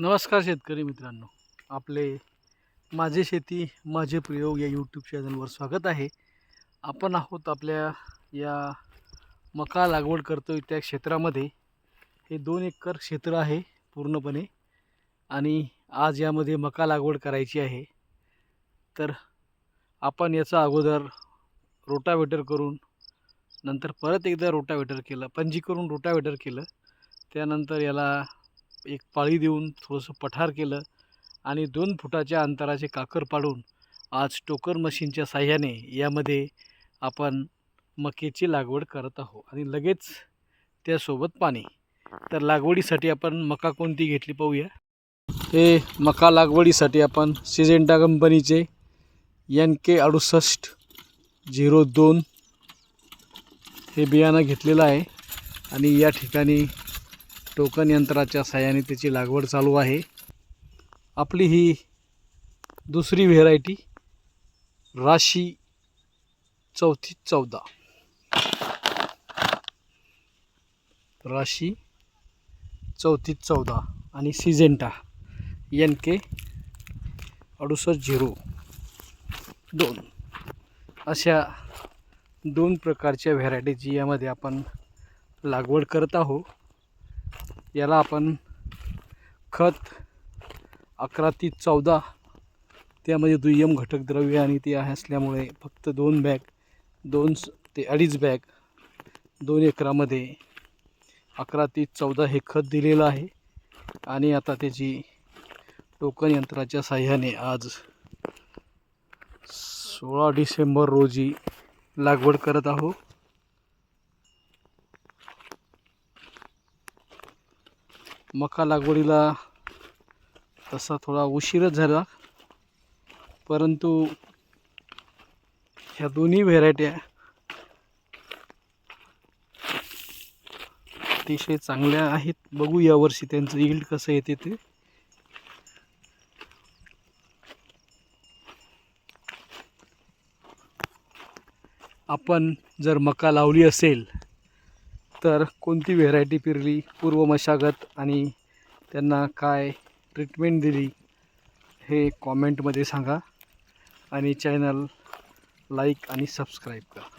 नमस्कार शेतकरी मित्रांनो. आपले माझे शेती माझे प्रयोग या यूट्यूब चॅनलवर स्वागत आहे. आपण आहोत आपल्या या मका लागवड करतोय त्या क्षेत्रामध्ये. हे दोन एकर क्षेत्र आहे पूर्णपणे आणि आज यामध्ये मका लागवड करायची आहे. तर आपण याचा अगोदर रोटावेटर करून नंतर परत एकदा रोटावेटर केलं पंजी करून रोटावेटर केलं. त्यानंतर याला एक पाळी देऊन थोडंसं पठार केलं आणि दोन फुटाच्या अंतराचे काकर पाडून आज टोकर मशीनच्या साह्याने यामध्ये आपण मकेची लागवड करत आहोत. आणि लगेच त्यासोबत पाणी. तर लागवडीसाठी आपण मका कोणती घेतली पाहूया. हे मका लागवडीसाठी आपण सिजेंटा कंपनीचे एन के अडुसष्ट झिरो दोन हे बियाणं घेतलेलं आहे. आणि या ठिकाणी टोकन यंत्राच्या साह्याने त्याची लागवड चालू आहे. आपली ही दुसरी व्हेरायटी राशी चौथी चौदा. राशी चौथी चौदा आणि सिजेंटा एन के अडुसष्ट झिरो दोन. अशा दोन प्रकारच्या व्हेरायटीची यामध्ये आपण लागवड करत आहोत. याला आपण खत अकरा ती चौदा त्यामध्ये दुय्यम घटक द्रव्य आणि ते आहे असल्यामुळे फक्त दोन बॅग दोन ते अडीच बॅग दोन एकरामध्ये अकरा ते चौदा हे खत दिलेलं आहे. आणि आता त्याची टोकन यंत्राच्या साह्याने आज सोळा डिसेंबर रोजी लागवड करत आहोत. मका लागवडीला तसा थोडा उशीरच झाला. परंतु ह्या दोन्ही व्हेरायट्या अतिशय चांगल्या आहेत. बघू यावर्षी त्यांचं यील्ड कसं येते ते. आपण जर मका लावली असेल तर कोणती व्हेरायटी पिरली पूर्व मशागत आणि त्यांना काय ट्रीटमेंट दिली हे कॉमेंटमध्ये सांगा. आणि चॅनल लाईक आणि सबस्क्राईब करा.